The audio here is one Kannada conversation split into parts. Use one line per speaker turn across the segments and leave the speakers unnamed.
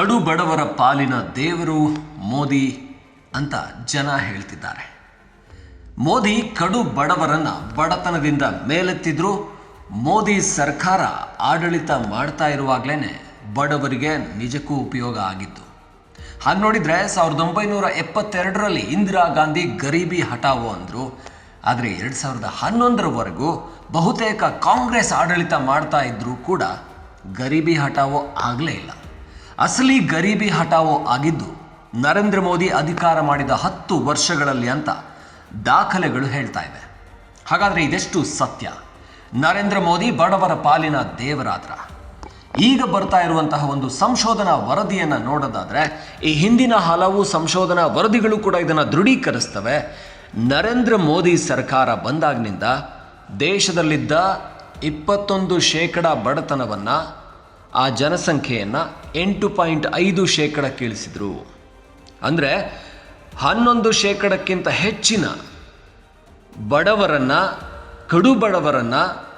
ಕಡು ಬಡವರ ಪಾಲಿನ ದೇವರು ಮೋದಿ ಅಂತ ಜನ ಹೇಳ್ತಿದ್ದಾರೆ. ಮೋದಿ ಕಡು ಬಡವರನ್ನ ಬಡತನದಿಂದ ಮೇಲೆತ್ತಿದ್ರು. ಮೋದಿ ಸರ್ಕಾರ ಆಡಳಿತ ಮಾಡ್ತಾ ಇರುವಾಗಲೇ ಬಡವರಿಗೆ ನಿಜಕ್ಕೂ ಉಪಯೋಗ ಆಗಿತ್ತು. ಹಾಗೆ ನೋಡಿದ್ರೆ ಸಾವಿರದ ಒಂಬೈನೂರ ಎಪ್ಪತ್ತೆರಡರಲ್ಲಿ ಇಂದಿರಾ ಗಾಂಧಿ ಗರೀಬಿ ಹಟಾವೋ ಅಂದರು. ಆದರೆ ಎರಡು ಸಾವಿರದ ಹನ್ನೊಂದರವರೆಗೂ ಬಹುತೇಕ ಕಾಂಗ್ರೆಸ್ ಆಡಳಿತ ಮಾಡ್ತಾ ಇದ್ದರೂ ಕೂಡ ಗರೀಬಿ ಹಟಾವೋ ಆಗಲೇ ಇಲ್ಲ. ಅಸಲಿ ಗರೀಬಿ ಹಟಾವೋ ಆಗಿದ್ದು ನರೇಂದ್ರ ಮೋದಿ ಅಧಿಕಾರ ಮಾಡಿದ ಹತ್ತು ವರ್ಷಗಳಲ್ಲಿ ಅಂತ ದಾಖಲೆಗಳು ಹೇಳ್ತಾ ಇವೆ. ಹಾಗಾದರೆ ಇದೆಷ್ಟು ಸತ್ಯ? ನರೇಂದ್ರ ಮೋದಿ ಬಡವರ ಪಾಲಿನ ದೇವರಾದ್ರ. ಈಗ ಬರ್ತಾ ಇರುವಂತಹ ಒಂದು ಸಂಶೋಧನಾ ವರದಿಯನ್ನು ನೋಡೋದಾದರೆ, ಈ ಹಿಂದಿನ ಹಲವು ಸಂಶೋಧನಾ ವರದಿಗಳು ಕೂಡ ಇದನ್ನು ದೃಢೀಕರಿಸ್ತವೆ. ನರೇಂದ್ರ ಮೋದಿ ಸರ್ಕಾರ ಬಂದಾಗಿನಿಂದ ದೇಶದಲ್ಲಿದ್ದ ಇಪ್ಪತ್ತೊಂದು ಶೇಕಡ ಬಡತನವನ್ನು ಆ ಜನಸಂಖ್ಯೆಯನ್ನು ಎಂಟು ಪಾಯಿಂಟ್ ಐದು ಶೇಕಡಕ್ಕೆ ಇಳಿಸಿದರು ಅಂದರೆ ಹನ್ನೊಂದು ಶೇಕಡಕ್ಕಿಂತ ಹೆಚ್ಚಿನ ಬಡವರನ್ನು, ಕಡು ಬಡವರನ್ನು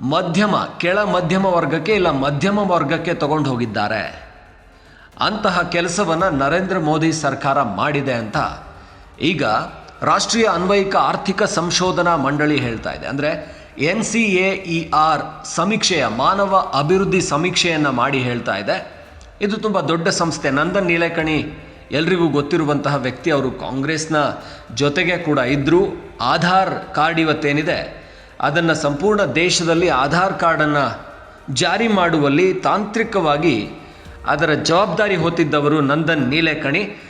ಮಧ್ಯಮ, ಕೆಳ ಮಧ್ಯಮ ವರ್ಗಕ್ಕೆ ಇಲ್ಲ ಮಧ್ಯಮ ವರ್ಗಕ್ಕೆ ತಗೊಂಡು ಹೋಗಿದ್ದಾರೆ. ಅಂತಹ ಕೆಲಸವನ್ನು ನರೇಂದ್ರ ಮೋದಿ ಸರ್ಕಾರ ಮಾಡಿದೆ ಅಂತ ಈಗ ರಾಷ್ಟ್ರೀಯ ಅನ್ವಯಿಕ ಆರ್ಥಿಕ ಸಂಶೋಧನಾ ಮಂಡಳಿ ಹೇಳ್ತಾ ಇದೆ. ಅಂದರೆ N C A E R ಸಮೀಕ್ಷೆಯ ಮಾನವ ಅಭಿವೃದ್ಧಿ ಸಮೀಕ್ಷೆಯನ್ನು ಮಾಡಿ ಹೇಳ್ತಾ ಇದೆ. ಇದು ತುಂಬ ದೊಡ್ಡ ಸಂಸ್ಥೆ. ನಂದನ್ ನೀಲೇಕಣಿ ಎಲ್ರಿಗೂ ಗೊತ್ತಿರುವಂತಹ ವ್ಯಕ್ತಿ ಅವರು ಕಾಂಗ್ರೆಸ್ನ ಜೊತೆಗೆ ಕೂಡ ಇದ್ದರು ಆಧಾರ್ ಕಾರ್ಡ್ ಇವತ್ತೇನಿದೆ? ಅದನ್ನು ಸಂಪೂರ್ಣ ದೇಶದಲ್ಲಿ ಆಧಾರ್ ಕಾರ್ಡನ್ನು ಜಾರಿ ಮಾಡುವಲ್ಲಿ ತಾಂತ್ರಿಕವಾಗಿ ಅದರ ಜವಾಬ್ದಾರಿ ಹೊತ್ತಿದ್ದವರು ನಂದನ್ ನೀಲೇಕಣಿ.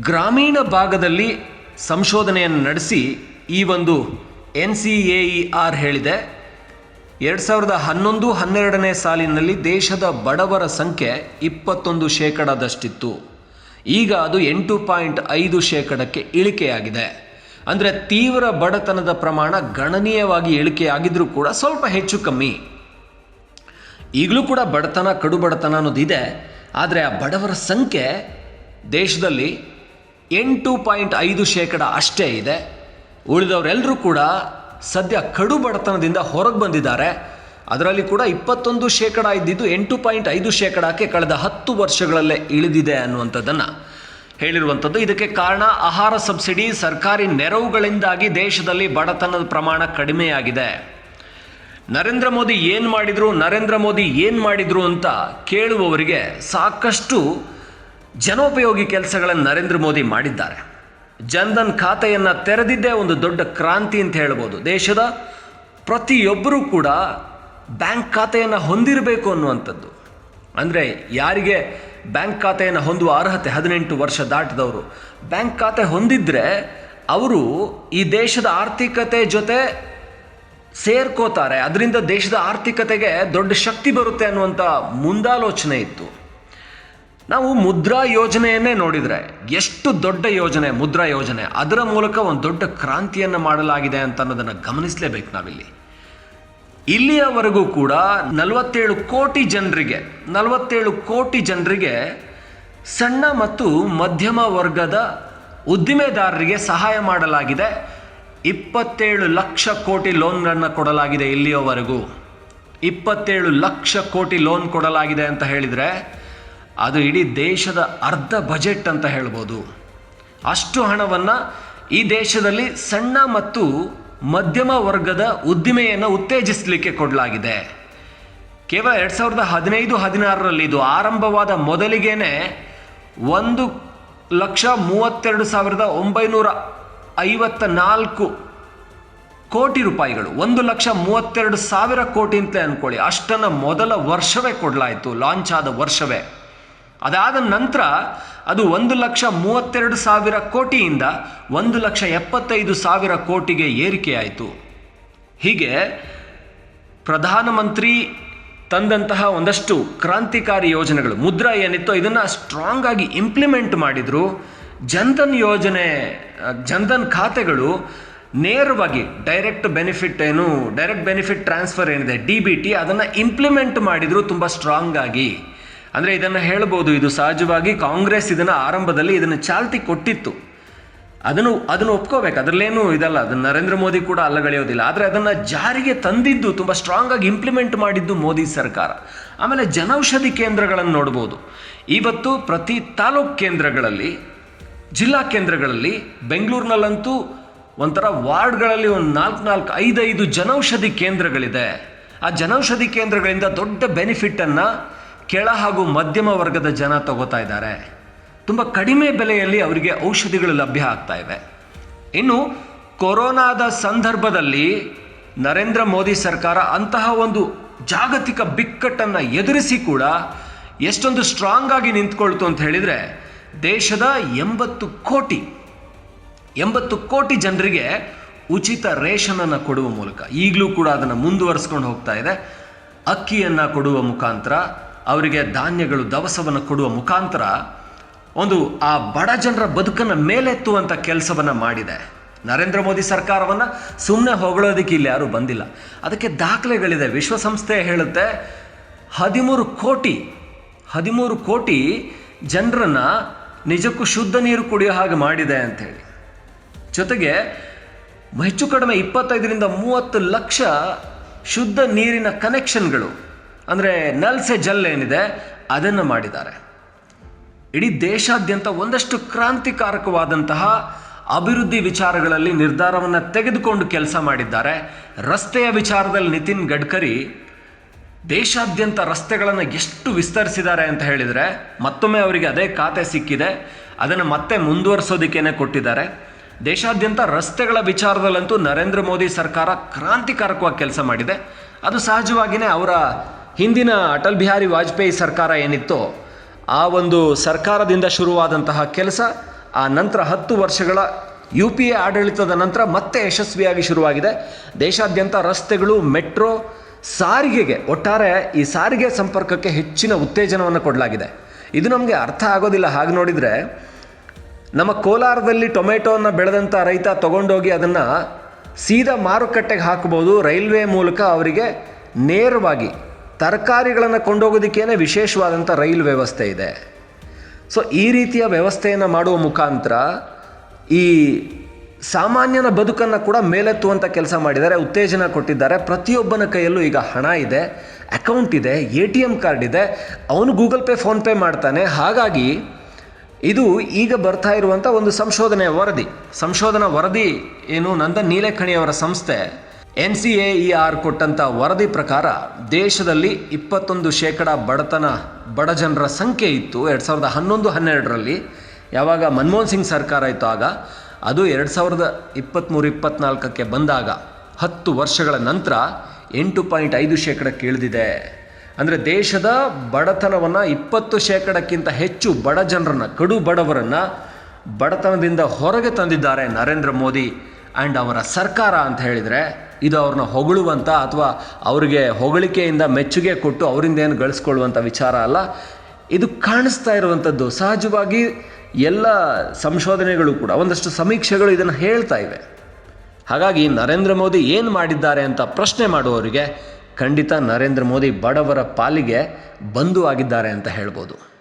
ಗ್ರಾಮೀಣ ಭಾಗದಲ್ಲಿ ಸಂಶೋಧನೆಯನ್ನು ನಡೆಸಿ ಈ ಒಂದು N C A E R ಹೇಳಿದೆ, ಎರಡು ಸಾವಿರದ ಹನ್ನೊಂದು ಹನ್ನೆರಡನೇ ಸಾಲಿನಲ್ಲಿ ದೇಶದ ಬಡವರ ಸಂಖ್ಯೆ ಇಪ್ಪತ್ತೊಂದು ಶೇಕಡದಷ್ಟಿತ್ತು. ಈಗ ಅದು ಎಂಟು ಪಾಯಿಂಟ್ ಐದು ಶೇಕಡಕ್ಕೆ ಇಳಿಕೆಯಾಗಿದೆ. ಅಂದರೆ ತೀವ್ರ ಬಡತನದ ಪ್ರಮಾಣ ಗಣನೀಯವಾಗಿ ಇಳಿಕೆಯಾಗಿದ್ರೂ ಕೂಡ ಸ್ವಲ್ಪ ಹೆಚ್ಚು ಕಮ್ಮಿ. ಈಗಲೂ ಕೂಡ ಬಡತನ, ಕಡು ಬಡತನ ಅನ್ನೋದಿದೆ ಆದರೆ ಆ ಬಡವರ ಸಂಖ್ಯೆ ದೇಶದಲ್ಲಿ ಎಂಟು ಪಾಯಿಂಟ್ ಐದು ಶೇಕಡ ಅಷ್ಟೇ ಇದೆ. ಉಳಿದವರೆಲ್ಲರೂ ಕೂಡ ಸದ್ಯ ಕಡು ಬಡತನದಿಂದ ಹೊರಗೆ ಬಂದಿದ್ದಾರೆ. ಅದರಲ್ಲಿ ಕೂಡ ಇಪ್ಪತ್ತೊಂದು ಶೇಕಡ ಇದ್ದಿದ್ದು ಎಂಟು ಪಾಯಿಂಟ್ ಐದು ಶೇಕಡಕ್ಕೆ ಕಳೆದ ಹತ್ತು ವರ್ಷಗಳಲ್ಲೇ ಇಳಿದಿದೆ ಅನ್ನುವಂಥದ್ದನ್ನು ಹೇಳಿರುವಂಥದ್ದು. ಇದಕ್ಕೆ ಕಾರಣ ಆಹಾರ ಸಬ್ಸಿಡಿ, ಸರ್ಕಾರಿ ನೆರವುಗಳಿಂದಾಗಿ ದೇಶದಲ್ಲಿ ಬಡತನದ ಪ್ರಮಾಣ ಕಡಿಮೆಯಾಗಿದೆ. ನರೇಂದ್ರ ಮೋದಿ ಏನು ಮಾಡಿದರು, ನರೇಂದ್ರ ಮೋದಿ ಏನು ಮಾಡಿದರು ಅಂತ ಕೇಳುವವರಿಗೆ ಸಾಕಷ್ಟು ಜನೋಪಯೋಗಿ ಕೆಲಸಗಳನ್ನು ನರೇಂದ್ರ ಮೋದಿ ಮಾಡಿದ್ದಾರೆ. ಜನ್ಧನ್ ಖಾತೆಯನ್ನು ತೆರೆದಿದ್ದೇ ಒಂದು ದೊಡ್ಡ ಕ್ರಾಂತಿ ಅಂತ ಹೇಳ್ಬೋದು. ದೇಶದ ಪ್ರತಿಯೊಬ್ಬರೂ ಕೂಡ ಬ್ಯಾಂಕ್ ಖಾತೆಯನ್ನು ಹೊಂದಿರಬೇಕು ಅನ್ನುವಂಥದ್ದು. ಅಂದರೆ ಯಾರಿಗೆ ಬ್ಯಾಂಕ್ ಖಾತೆಯನ್ನು ಹೊಂದುವ ಅರ್ಹತೆ ಹದಿನೆಂಟು ವರ್ಷ ದಾಟಿದವರು. ಬ್ಯಾಂಕ್ ಖಾತೆ ಹೊಂದಿದ್ರೆ ಅವರು ಈ ದೇಶದ ಆರ್ಥಿಕತೆ ಜೊತೆ ಸೇರ್ಕೋತಾರೆ. ಅದರಿಂದ ದೇಶದ ಆರ್ಥಿಕತೆಗೆ ದೊಡ್ಡ ಶಕ್ತಿ ಬರುತ್ತೆ ಅನ್ನುವಂಥ ಮುಂದಾಲೋಚನೆ ಇತ್ತು. ನಾವು ಮುದ್ರಾ ಯೋಜನೆಯನ್ನೇ ನೋಡಿದರೆ, ಎಷ್ಟು ದೊಡ್ಡ ಯೋಜನೆ, ಮುದ್ರಾ ಯೋಜನೆ, ಅದರ ಮೂಲಕ ಒಂದು ದೊಡ್ಡ ಕ್ರಾಂತಿಯನ್ನು ಮಾಡಲಾಗಿದೆ ಅಂತ ಅನ್ನೋದನ್ನು ಗಮನಿಸಲೇಬೇಕು ನಾವಿಲ್ಲಿ. ಇಲ್ಲಿಯವರೆಗೂ ಕೂಡ ನಲವತ್ತೇಳು ಕೋಟಿ ಜನರಿಗೆ, ನಲವತ್ತೇಳು ಕೋಟಿ ಜನರಿಗೆ ಸಣ್ಣ ಮತ್ತು ಮಧ್ಯಮ ವರ್ಗದ ಉದ್ದಿಮೆದಾರರಿಗೆ ಸಹಾಯ ಮಾಡಲಾಗಿದೆ. ಇಪ್ಪತ್ತೇಳು ಲಕ್ಷ ಕೋಟಿ ಲೋನ್ಗಳನ್ನು ಕೊಡಲಾಗಿದೆ ಇಲ್ಲಿಯವರೆಗೂ. ಇಪ್ಪತ್ತೇಳು ಲಕ್ಷ ಕೋಟಿ ಲೋನ್ ಕೊಡಲಾಗಿದೆ ಅಂತ ಹೇಳಿದರೆ ಅದು ಇಡೀ ದೇಶದ ಅರ್ಧ ಬಜೆಟ್ ಅಂತ ಹೇಳ್ಬೋದು. ಅಷ್ಟು ಹಣವನ್ನು ಈ ದೇಶದಲ್ಲಿ ಸಣ್ಣ ಮತ್ತು ಮಧ್ಯಮ ವರ್ಗದ ಉದ್ದಿಮೆಯನ್ನು ಉತ್ತೇಜಿಸಲಿಕ್ಕೆ ಕೊಡಲಾಗಿದೆ. ಕೇವಲ ಎರಡು ಸಾವಿರದ ಹದಿನೈದು, ಹದಿನಾರರಲ್ಲಿ ಇದು ಆರಂಭವಾದ ಮೊದಲಿಗೇನೆ ಒಂದು ಲಕ್ಷ ಮೂವತ್ತೆರಡು ಸಾವಿರದ ಒಂಬೈನೂರ ಐವತ್ತ ನಾಲ್ಕು ಕೋಟಿ ರೂಪಾಯಿಗಳು. ಒಂದು ಲಕ್ಷ ಮೂವತ್ತೆರಡು ಸಾವಿರ ಕೋಟಿ ಅಂತಲೇ ಅಂದ್ಕೊಳ್ಳಿ ಅಷ್ಟನ್ನು ಮೊದಲ ವರ್ಷವೇ ಕೊಡಲಾಯಿತು, ಲಾಂಚ್ ಆದ ವರ್ಷವೇ. ಅದಾದ ನಂತರ ಅದು ಒಂದು ಲಕ್ಷ ಮೂವತ್ತೆರಡು ಸಾವಿರ ಕೋಟಿಯಿಂದ ಒಂದು ಲಕ್ಷ ಎಪ್ಪತ್ತೈದು ಸಾವಿರ ಕೋಟಿಗೆ ಏರಿಕೆಯಾಯಿತು. ಹೀಗೆ ಪ್ರಧಾನಮಂತ್ರಿ ತಂದಂತಹ ಒಂದಷ್ಟು ಕ್ರಾಂತಿಕಾರಿ ಯೋಜನೆಗಳು, ಮುದ್ರಾ ಏನಿತ್ತು ಇದನ್ನು ಸ್ಟ್ರಾಂಗ್ ಆಗಿ ಇಂಪ್ಲಿಮೆಂಟ್ ಮಾಡಿದ್ರು. ಜನ್ಧನ್ ಯೋಜನೆ, ಜನ್ಧನ್ ಖಾತೆಗಳು ನೇರವಾಗಿ ಡೈರೆಕ್ಟ್ ಬೆನಿಫಿಟ್ ಏನು ಡೈರೆಕ್ಟ್ ಬೆನಿಫಿಟ್ ಟ್ರಾನ್ಸ್ಫರ್ ಏನಿದೆ ಡಿ ಬಿ ಟಿ ಅದನ್ನು ಇಂಪ್ಲಿಮೆಂಟ್ ಮಾಡಿದರು ತುಂಬ ಸ್ಟ್ರಾಂಗ್ ಆಗಿ. ಅಂದರೆ ಇದನ್ನು ಹೇಳ್ಬೋದು, ಇದು ಸಹಜವಾಗಿ ಕಾಂಗ್ರೆಸ್ ಇದನ್ನು ಆರಂಭದಲ್ಲಿ ಇದನ್ನು ಚಾಲ್ತಿ ಕೊಟ್ಟಿತ್ತು. ಅದನ್ನು ಅದನ್ನು ಒಪ್ಕೋಬೇಕು. ಅದರಲ್ಲೇನು ಇದಲ್ಲ, ಅದನ್ನು ನರೇಂದ್ರ ಮೋದಿ ಕೂಡ ಅಲ್ಲಗಳೆಯೋದಿಲ್ಲ ಆದರೆ ಅದನ್ನು ಜಾರಿಗೆ ತಂದಿದ್ದು, ತುಂಬ ಸ್ಟ್ರಾಂಗ್ ಆಗಿ ಇಂಪ್ಲಿಮೆಂಟ್ ಮಾಡಿದ್ದು ಮೋದಿ ಸರ್ಕಾರ. ಆಮೇಲೆ ಜನೌಷಧಿ ಕೇಂದ್ರಗಳನ್ನು ನೋಡ್ಬೋದು. ಇವತ್ತು ಪ್ರತಿ ತಾಲೂಕ್ ಕೇಂದ್ರಗಳಲ್ಲಿ, ಜಿಲ್ಲಾ ಕೇಂದ್ರಗಳಲ್ಲಿ, ಬೆಂಗಳೂರಿನಲ್ಲಂತೂ ಒಂಥರ ವಾರ್ಡ್ಗಳಲ್ಲಿ ಒಂದು ನಾಲ್ಕು ನಾಲ್ಕು ಐದೈದು ಜನೌಷಧಿ ಕೇಂದ್ರಗಳಿದೆ. ಆ ಜನೌಷಧಿ ಕೇಂದ್ರಗಳಿಂದ ದೊಡ್ಡ ಬೆನಿಫಿಟ್ಟನ್ನು ಕೆಳ ಹಾಗೂ ಮಧ್ಯಮ ವರ್ಗದ ಜನ ತಗೋತಾ ಇದ್ದಾರೆ. ತುಂಬ ಕಡಿಮೆ ಬೆಲೆಯಲ್ಲಿ ಅವರಿಗೆ ಔಷಧಿಗಳು ಲಭ್ಯ ಆಗ್ತಾ ಇವೆ. ಇನ್ನು ಕೊರೋನಾದ ಸಂದರ್ಭದಲ್ಲಿ ನರೇಂದ್ರ ಮೋದಿ ಸರ್ಕಾರ ಅಂತಹ ಒಂದು ಜಾಗತಿಕ ಬಿಕ್ಕಟ್ಟನ್ನು ಎದುರಿಸಿ ಕೂಡ ಎಷ್ಟೊಂದು ಸ್ಟ್ರಾಂಗ್ ಆಗಿ ನಿಂತ್ಕೊಳ್ತು ಅಂತ ಹೇಳಿದರೆ ದೇಶದ ಎಂಬತ್ತು ಕೋಟಿ ಎಂಬತ್ತು ಕೋಟಿ ಜನರಿಗೆ ಉಚಿತ ರೇಷನನ್ನು ಕೊಡುವ ಮೂಲಕ ಈಗಲೂ ಕೂಡ ಅದನ್ನು ಮುಂದುವರಿಸ್ಕೊಂಡು ಹೋಗ್ತಾ ಇದೆ. ಅಕ್ಕಿಯನ್ನು ಕೊಡುವ ಮುಖಾಂತರ ಅವರಿಗೆ ಧಾನ್ಯಗಳು ದವಸವನ್ನು ಕೊಡುವ ಮುಖಾಂತರ ಒಂದು ಆ ಬಡ ಜನರ ಬದುಕನ್ನು ಮೇಲೆತ್ತುವಂಥ ಕೆಲಸವನ್ನು ಮಾಡಿದೆ. ನರೇಂದ್ರ ಮೋದಿ ಸರ್ಕಾರವನ್ನು ಸುಮ್ಮನೆ ಹೊಗಳೋದಕ್ಕೆ ಇಲ್ಲಿ ಯಾರೂ ಬಂದಿಲ್ಲ. ಅದಕ್ಕೆ ದಾಖಲೆಗಳಿದೆ. ವಿಶ್ವಸಂಸ್ಥೆ ಹೇಳುತ್ತೆ, ಹದಿಮೂರು ಕೋಟಿ ಹದಿಮೂರು ಕೋಟಿ ಜನರನ್ನು ನಿಜಕ್ಕೂ ಶುದ್ಧ ನೀರು ಕುಡಿಯೋ ಹಾಗೆ ಮಾಡಿದೆ ಅಂಥೇಳಿ ಜೊತೆಗೆ ಹೆಚ್ಚು ಕಡಿಮೆ ಇಪ್ಪತ್ತೈದರಿಂದ ಮೂವತ್ತು ಲಕ್ಷ ಶುದ್ಧ ನೀರಿನ ಕನೆಕ್ಷನ್ಗಳು ಅಂದರೆ ನಲ್ಸೆ ಜಲ್ ಏನಿದೆ, ಅದನ್ನು ಮಾಡಿದ್ದಾರೆ. ಇಡೀ ದೇಶಾದ್ಯಂತ ಒಂದಷ್ಟು ಕ್ರಾಂತಿಕಾರಕವಾದಂತಹ ಅಭಿವೃದ್ಧಿ ವಿಚಾರಗಳಲ್ಲಿ ನಿರ್ಧಾರವನ್ನು ತೆಗೆದುಕೊಂಡು ಕೆಲಸ ಮಾಡಿದ್ದಾರೆ. ರಸ್ತೆಯ ವಿಚಾರದಲ್ಲಿ ನಿತಿನ್ ಗಡ್ಕರಿ ದೇಶಾದ್ಯಂತ ರಸ್ತೆಗಳನ್ನು ಎಷ್ಟು ವಿಸ್ತರಿಸಿದ್ದಾರೆ ಅಂತ ಹೇಳಿದರೆ, ಮತ್ತೊಮ್ಮೆ ಅವರಿಗೆ ಅದೇ ಖಾತೆ ಸಿಕ್ಕಿದೆ. ಅದನ್ನು ಮತ್ತೆ ಮುಂದುವರಿಸೋದಕ್ಕೇನೆ ಕೊಟ್ಟಿದ್ದಾರೆ. ದೇಶಾದ್ಯಂತ ರಸ್ತೆಗಳ ವಿಚಾರದಲ್ಲಂತೂ ನರೇಂದ್ರ ಮೋದಿ ಸರ್ಕಾರ ಕ್ರಾಂತಿಕಾರಕವಾಗಿ ಕೆಲಸ ಮಾಡಿದೆ. ಅದು ಸಹಜವಾಗಿಯೇ ಅವರ ಹಿಂದಿನ ಅಟಲ್ ಬಿಹಾರಿ ವಾಜಪೇಯಿ ಸರ್ಕಾರ ಏನಿತ್ತೋ ಆ ಒಂದು ಸರ್ಕಾರದಿಂದ ಶುರುವಾದಂತಹ ಕೆಲಸ, ಆ ನಂತರ ಹತ್ತು ವರ್ಷಗಳ ಯು ಪಿ ಎ ಆಡಳಿತದ ನಂತರ ಮತ್ತೆ ಯಶಸ್ವಿಯಾಗಿ ಶುರುವಾಗಿದೆ. ದೇಶಾದ್ಯಂತ ರಸ್ತೆಗಳು, ಮೆಟ್ರೋ ಸಾರಿಗೆಗೆ, ಒಟ್ಟಾರೆ ಈ ಸಾರಿಗೆ ಸಂಪರ್ಕಕ್ಕೆ ಹೆಚ್ಚಿನ ಉತ್ತೇಜನವನ್ನು ಕೊಡಲಾಗಿದೆ. ಇದು ನಮಗೆ ಅರ್ಥ ಆಗೋದಿಲ್ಲ. ಹಾಗೆ ನೋಡಿದರೆ ನಮ್ಮ ಕೋಲಾರದಲ್ಲಿ ಟೊಮೆಟೋವನ್ನು ಬೆಳೆದಂಥ ರೈತ ತಗೊಂಡೋಗಿ ಅದನ್ನು ಸೀದಾ ಮಾರುಕಟ್ಟೆಗೆ ಹಾಕ್ಬೋದು. ರೈಲ್ವೆ ಮೂಲಕ ಅವರಿಗೆ ನೇರವಾಗಿ ತರಕಾರಿಗಳನ್ನು ಕೊಂಡೋಗೋದಕ್ಕೇನೆ ವಿಶೇಷವಾದಂಥ ರೈಲು ವ್ಯವಸ್ಥೆ ಇದೆ. ಸೊ ಈ ರೀತಿಯ ವ್ಯವಸ್ಥೆಯನ್ನು ಮಾಡುವ ಮುಖಾಂತರ ಈ ಸಾಮಾನ್ಯನ ಬದುಕನ್ನು ಕೂಡ ಮೇಲೆತ್ತುವಂಥ ಕೆಲಸ ಮಾಡಿದ್ದಾರೆ, ಉತ್ತೇಜನ ಕೊಟ್ಟಿದ್ದಾರೆ. ಪ್ರತಿಯೊಬ್ಬನ ಕೈಯಲ್ಲೂ ಈಗ ಹಣ ಇದೆ, ಅಕೌಂಟ್ ಇದೆ, ಎ ಟಿ ಎಂ ಕಾರ್ಡ್ ಇದೆ. ಅವನು ಗೂಗಲ್ ಪೇ ಫೋನ್ಪೇ ಮಾಡ್ತಾನೆ. ಹಾಗಾಗಿ ಇದು ಈಗ ಬರ್ತಾ ಇರುವಂಥ ಒಂದು ಸಂಶೋಧನೆಯ ವರದಿ. ಸಂಶೋಧನಾ ವರದಿ ಏನು ನಂದನ್ ನೀಲೇಖಣಿಯವರ ಸಂಸ್ಥೆ ಎನ್ ಸಿ ಎ ಆರ್ ಕೊಟ್ಟಂಥ ವರದಿ ಪ್ರಕಾರ ದೇಶದಲ್ಲಿ ಇಪ್ಪತ್ತೊಂದು ಶೇಕಡ ಬಡತನ, ಬಡ ಜನರ ಸಂಖ್ಯೆ ಇತ್ತು. ಎರಡು ಸಾವಿರದ ಹನ್ನೊಂದು, ಹನ್ನೆರಡರಲ್ಲಿ ಯಾವಾಗ ಮನಮೋಹನ್ ಸಿಂಗ್ ಸರ್ಕಾರ ಇತ್ತು ಆಗ, ಅದು ಎರಡು ಸಾವಿರದ ಇಪ್ಪತ್ತ್ಮೂರು ಇಪ್ಪತ್ತ್ನಾಲ್ಕಕ್ಕೆ ಬಂದಾಗ ಹತ್ತು ವರ್ಷಗಳ ನಂತರ ಎಂಟು ಪಾಯಿಂಟ್ ಐದು ಶೇಕಡಕ್ಕೆ ಇಳಿದಿದೆ. ಅಂದರೆ ದೇಶದ ಬಡತನವನ್ನು ಇಪ್ಪತ್ತು ಶೇಕಡಕ್ಕಿಂತ ಹೆಚ್ಚು ಬಡ ಜನರನ್ನು, ಕಡು ಬಡವರನ್ನು ಬಡತನದಿಂದ ಹೊರಗೆ ತಂದಿದ್ದಾರೆ ನರೇಂದ್ರ ಮೋದಿ ಆ್ಯಂಡ್ ಅವರ ಸರ್ಕಾರ ಅಂತ ಹೇಳಿದರೆ ಇದು ಅವ್ರನ್ನ ಹೊಗಳುವಂಥ ಅಥವಾ ಅವರಿಗೆ ಹೊಗಳಿಕೆಯಿಂದ ಮೆಚ್ಚುಗೆ ಕೊಟ್ಟು ಅವರಿಂದ ಏನು ಗಳಿಸ್ಕೊಳ್ಳುವಂಥ ವಿಚಾರ ಅಲ್ಲ. ಇದು ಕಾಣಿಸ್ತಾ ಇರುವಂಥದ್ದು ಸಹಜವಾಗಿ ಎಲ್ಲ ಸಂಶೋಧನೆಗಳು ಕೂಡ ಒಂದಷ್ಟು ಸಮೀಕ್ಷೆಗಳು ಇದನ್ನು ಹೇಳ್ತಾ ಇವೆ. ಹಾಗಾಗಿ ನರೇಂದ್ರ ಮೋದಿ ಏನು ಮಾಡಿದ್ದಾರೆ ಅಂತ ಪ್ರಶ್ನೆ ಮಾಡುವವರಿಗೆ ಖಂಡಿತ ನರೇಂದ್ರ ಮೋದಿ ಬಡವರ ಪಾಲಿಗೆ ಬಂಧು ಆಗಿದ್ದಾರೆ ಅಂತ ಹೇಳ್ಬೋದು.